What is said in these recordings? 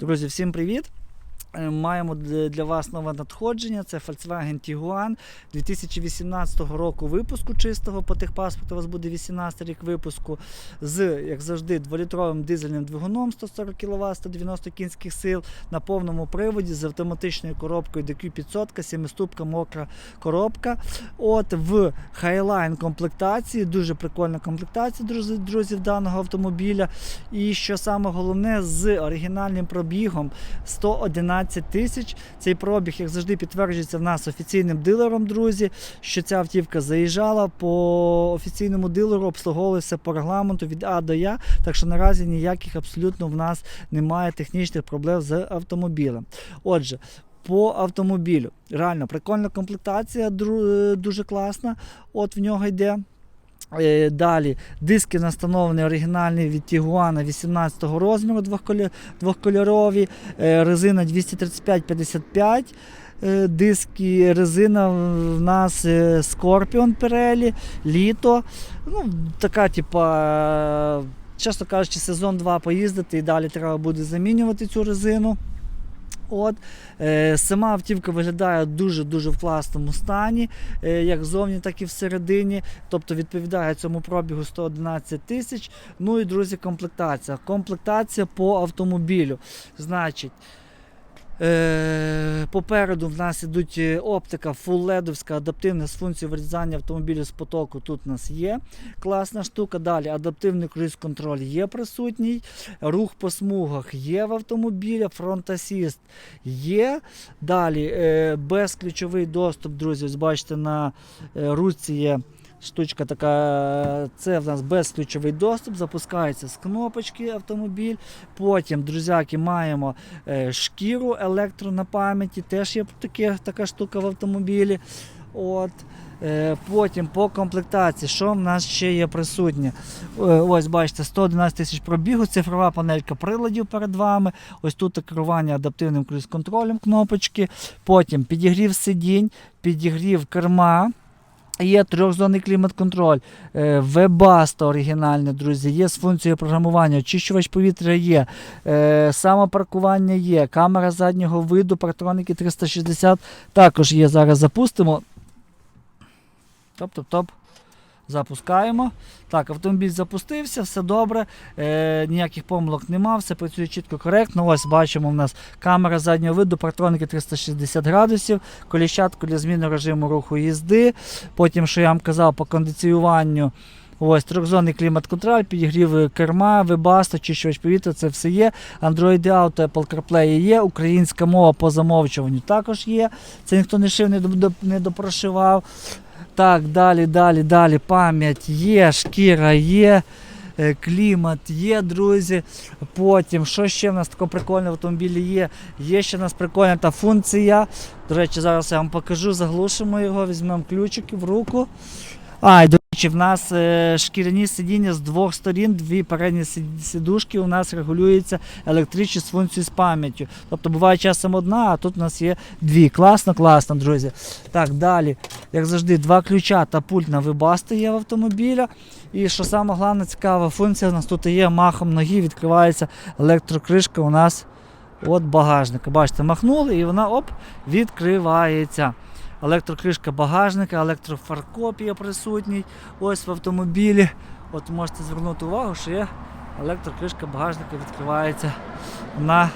Друзі, всім привіт! Е, Маємо для вас нове надходження. Це Volkswagen Tiguan 2018 року випуску чистого. По техпаспорту у вас буде 18 рік випуску з, як завжди, 2-літровим дизельним двигуном 140 кВт, 190 кінських сил на повному приводі з автоматичною коробкою DQ500, 7-ступка мокра коробка. От в Highline комплектації, дуже прикольна комплектація, друзі, друзі, в даного автомобіля. І що саме головне, з оригінальним пробігом 111 тисяч. Цей пробіг, як завжди, підтверджується в нас офіційним дилером, друзі, що ця автівка заїжджала по офіційному дилеру, обслуговувалася по регламенту від А до Я. Так що наразі ніяких абсолютно в нас немає технічних проблем з автомобілем. Отже, по автомобілю. Реально прикольна комплектація, е, дуже класна. От в нього йде. Е, Далі диски настановлені оригінальні від Tiguan 18 розміру, двохкольорові, Е, резина 235-55. е, Диски, резина в нас Scorpion Pirelli, літо. Ну, така, типа, чесно кажучи, сезон 2 поїздити і далі треба буде замінювати цю резину. От, е, сама автівка виглядає дуже-дуже в класному стані, е, як ззовні, так і всередині. Тобто відповідає цьому пробігу 111 тисяч. Ну і друзі, комплектація. Комплектація по автомобілю. Значить, попереду в нас ідуть е, оптика full ледовська адаптивна з функцією вирізання автомобілю з потоку. Тут у нас є класна штука. Далі адаптивний круїз-контроль є присутній. Рух по смугах є в автомобілі, фронт асіст є. Далі е, безключовий доступ, друзі. Ось бачите, на е, руці є. Штучка така, це в нас безключовий доступ, запускається з кнопочки автомобіль. Потім, друзяки, маємо е, шкіру електро на пам'яті, теж є таке, така штука в автомобілі. От. Е, Потім по комплектації, що в нас ще є присутнє? Е, Ось бачите, 111 тисяч пробігу, цифрова панелька приладів перед вами. Ось тут керування адаптивним круїз-контролем кнопочки. Потім підігрів сидінь, підігрів керма. Є трьохзонний клімат-контроль, вебаста оригінальне, друзі, є з функцією програмування, очищувач повітря є, е, самопаркування є, камера заднього виду, партроники 360 також є. Зараз запустимо. Топ-топ-топ. Запускаємо. Так, автомобіль запустився, все добре, е, ніяких помилок нема, все працює чітко, коректно. Ось бачимо, у нас камера заднього виду, партроники 360 градусів, коліщатку для зміни режиму руху їзди. Потім, що я вам казав, по кондиціюванню. Ось трьохзонний клімат-контроль, підігрів керма, вебаста, очищувач повітря, це все є. Android Auto, Apple CarPlay є, українська мова по замовчуванню також є. Це ніхто не шив, не допрошивав. Так, далі, далі, далі. Пам'ять є, шкіра є, е, клімат є, друзі. Потім, що ще в нас такого прикольного в автомобілі є? Є ще в нас прикольна та функція. До речі, зараз я вам покажу, заглушимо його, візьмемо ключики в руку. А, речі, в нас е, шкіряні сидіння з двох сторін, дві передні сідушки у нас регулюються електрично з функцією з пам'яттю. Тобто буває часом одна, а тут у нас є дві. Класно, класно, друзі. Так, далі, як завжди, два ключа та пульт на вибасти є в автомобіля. І що саме головна цікава функція, у нас тут є махом ноги, відкривається електрокришка у нас от багажника. Бачите, махнули і вона оп, відкривається. Електрокришка багажника, електрофаркоп є присутній. Ось в автомобілі. От можете звернути увагу, що є електрокришка багажника відкривається на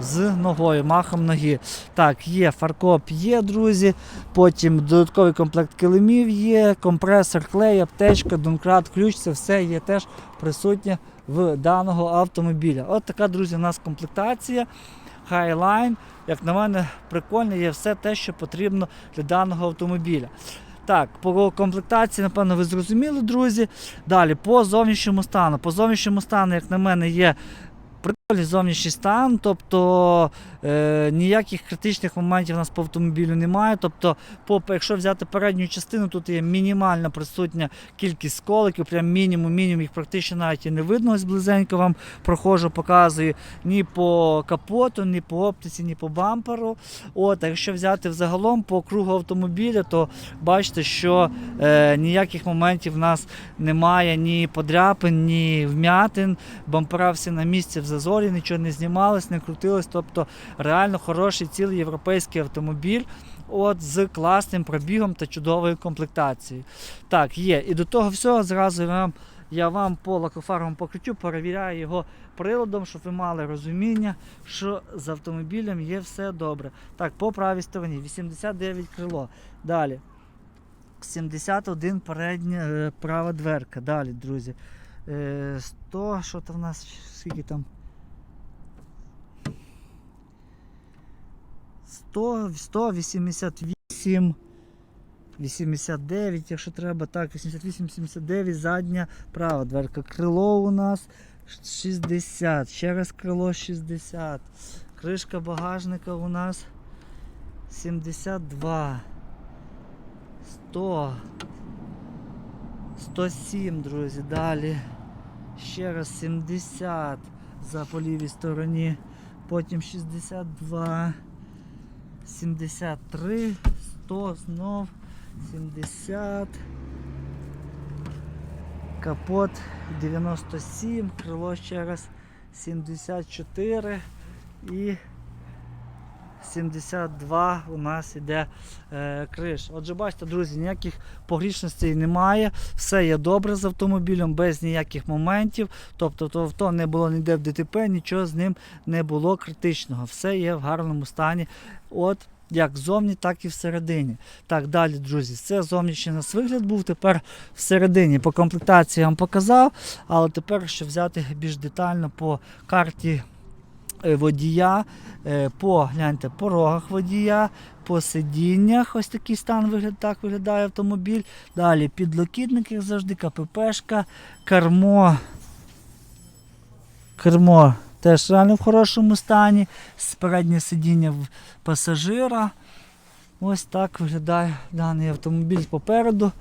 з ногою, махом ноги. Так, є фаркоп, є, друзі. Потім додатковий комплект килимів є, компресор, клей, аптечка, донкрат, ключ, це все є теж присутнє в даного автомобіля. От така, друзі, у нас комплектація. Highline, як на мене, прикольне є все те, що потрібно для даного автомобіля. Так, по комплектації, напевно, ви зрозуміли, друзі. Далі, по зовнішньому стану. По зовнішньому стану, як на мене, є зовнішній стан, тобто е, ніяких критичних моментів у нас по автомобілю немає. Тобто, по, якщо взяти передню частину, тут є мінімальна присутня кількість сколиків, прям мінімум, мінімум їх практично навіть і не видно. Ось близенько вам проходжу, показую ні по капоту, ні по оптиці, ні по бамперу. От, а якщо взяти взагалом по кругу автомобіля, то бачите, що е, ніяких моментів в нас немає ні подряпин, ні вмятин. Бампера всі на місці в зазорі. Моторі, нічого не знімалось, не крутилось. Тобто реально хороший цілий європейський автомобіль. От з класним пробігом та чудовою комплектацією. Так, є. І до того всього зразу я вам, я вам по лакофарбовому покриттю перевіряю його приладом, щоб ви мали розуміння, що з автомобілем є все добре. Так, по правій стороні 89 крило. Далі. 71 передня е, права дверка. Далі, друзі. Е, 100, що там в нас, скільки там? 100, 188, 89, якщо треба, так, 88, 79, задня права дверка. Крило у нас 60, ще раз крило 60. Кришка багажника у нас 72. 100. 107, друзі. Далі. Ще раз 70 за по лівій стороні. Потім 62. 73, 100 знов, 70. Капот 97, крило ще раз 74 і 72 у нас іде е, криш. Отже, бачите, друзі, ніяких погрішностей немає. Все є добре з автомобілем, без ніяких моментів. Тобто то авто не було ніде в ДТП, нічого з ним не було критичного. Все є в гарному стані. От як ззовні, так і всередині. Так, далі, друзі, це зовнішній нас вигляд був. Тепер всередині по комплектації я вам показав, але тепер, щоб взяти більш детально по карті водія, е, по гляньте, порогах водія, по сидіннях. Ось такий стан вигляд, так виглядає автомобіль. Далі підлокітник, як завжди, КППшка, кермо. Кермо теж реально в хорошому стані. Переднє сидіння пасажира. Ось так виглядає даний автомобіль попереду.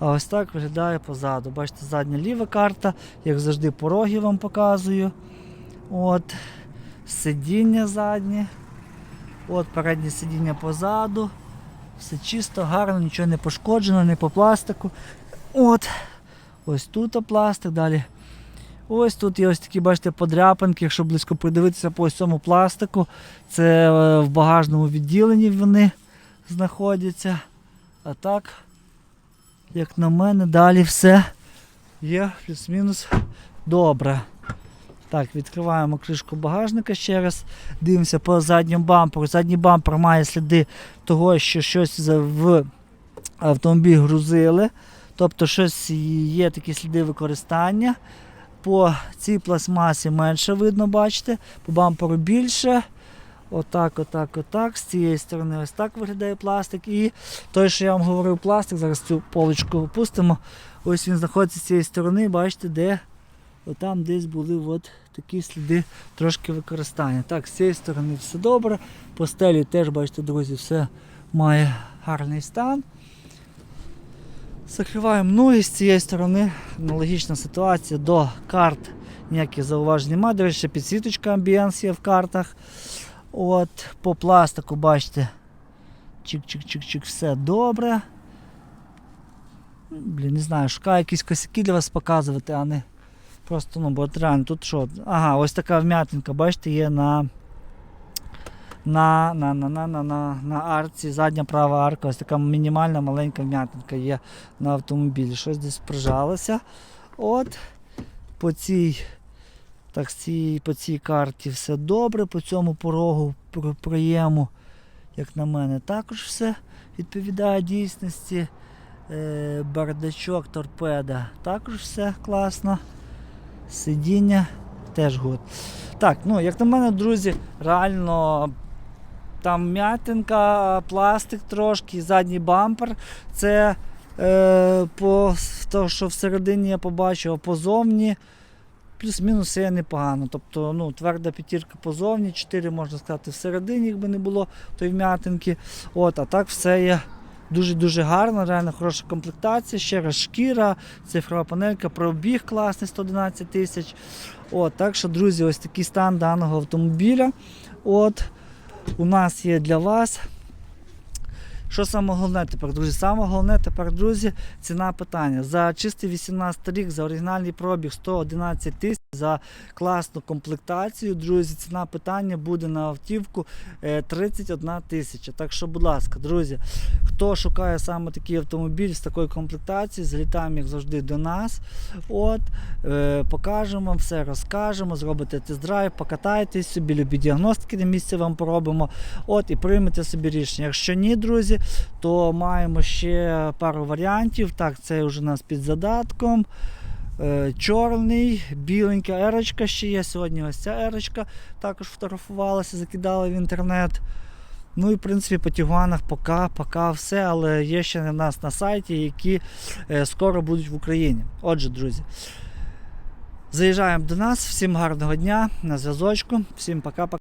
А ось так виглядає позаду. Бачите, задня ліва карта, як завжди, пороги вам показую. От, сидіння заднє. От переднє сидіння позаду. Все чисто, гарно, нічого не пошкоджено, не по пластику. От. Ось тут пластик, далі. Ось тут є ось такі, бачите, подряпинки, якщо близько придивитися по ось цьому пластику. Це е, в багажному відділенні вони знаходяться. А так, як на мене, далі все є плюс-мінус добре. Так, відкриваємо кришку багажника ще раз. Дивимося по задньому бамперу. Задній бампер має сліди того, що щось в автомобіль грузили. Тобто щось є такі сліди використання. По цій пластмасі менше видно, бачите, по бамперу більше. Отак, отак, отак. З цієї сторони ось так виглядає пластик. І той, що я вам говорив, пластик, зараз цю полочку опустимо. Ось він знаходиться з цієї сторони, бачите, де отам десь були от такі сліди трошки використання. Так, з цієї сторони все добре. По стелі теж, бачите, друзі, все має гарний стан. Закриваємо ноги з цієї сторони. Аналогічна ситуація до карт. Ніяких зауважень немає. До речі, підсвіточка амбієнс є в картах. От, по пластику, бачите. Чик-чик-чик-чик, все добре. Блін, не знаю, шукаю якісь косяки для вас показувати, а не просто, ну, бо реально тут що? Ага, ось така вм'ятинка, бачите, є на. На, на, на, на, на, на, на арці, задня права арка, ось така мінімальна маленька вм'ятинка є на автомобілі. Щось десь прижалося. От по цій, так, цій, по цій карті все добре, по цьому порогу проєму, як на мене, також все відповідає дійсності. Е, бардачок, торпеда, також все класно. Сидіння теж гуд. Так, ну як на мене, друзі, реально там м'ятинка, пластик трошки, задній бампер. Це е, по то, що всередині я побачив, а позовні. Плюс-мінус все непогано. Тобто ну, тверда п'ятірка позовні, 4 можна сказати всередині, якби не було тої вм'ятинки. От, а так все є дуже-дуже гарно, реально хороша комплектація. Ще раз шкіра, цифрова панелька, пробіг класний 111 тисяч. От, так що, друзі, ось такий стан даного автомобіля. От, у нас є для вас. Що саме головне тепер, друзі? Саме головне тепер, друзі, ціна питання. За чистий 18 рік, за оригінальний пробіг 111 тисяч. за класну комплектацію. Друзі, ціна питання буде на автівку е, 31 тисяча. Так що, будь ласка, друзі, хто шукає саме такий автомобіль з такою комплектацією, залітаємо як завжди до нас. От, е, покажемо вам все, розкажемо, зробите тест-драйв, покатайтесь собі, любі діагностики на місці вам поробимо. От і приймете собі рішення. Якщо ні, друзі, то маємо ще пару варіантів. Так, це вже у нас під задатком. Е, Чорний, біленька ерочка ще є. Сьогодні ось ця ерочка також фотографувалася, закидала в інтернет. Ну і в принципі по Тігуанах поки, поки все, але є ще в нас на сайті, які е, скоро будуть в Україні. Отже, друзі, заїжджаємо до нас. Всім гарного дня на зв'язочку. Всім пока-пока.